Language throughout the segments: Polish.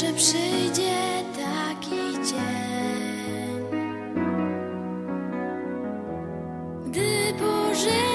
że przyjdzie taki dzień, gdy pożegnam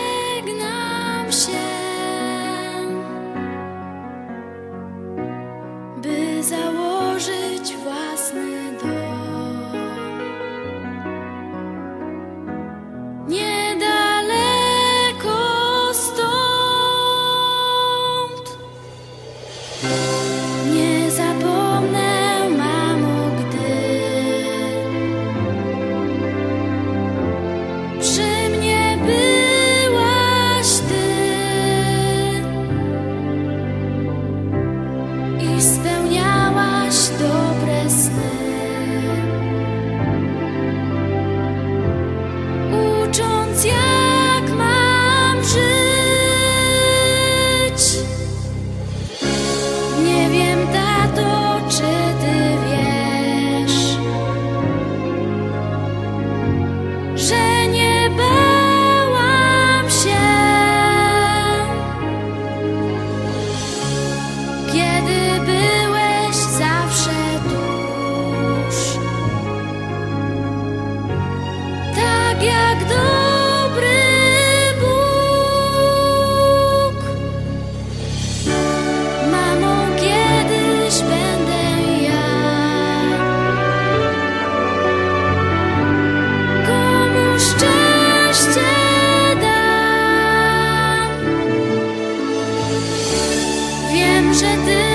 这次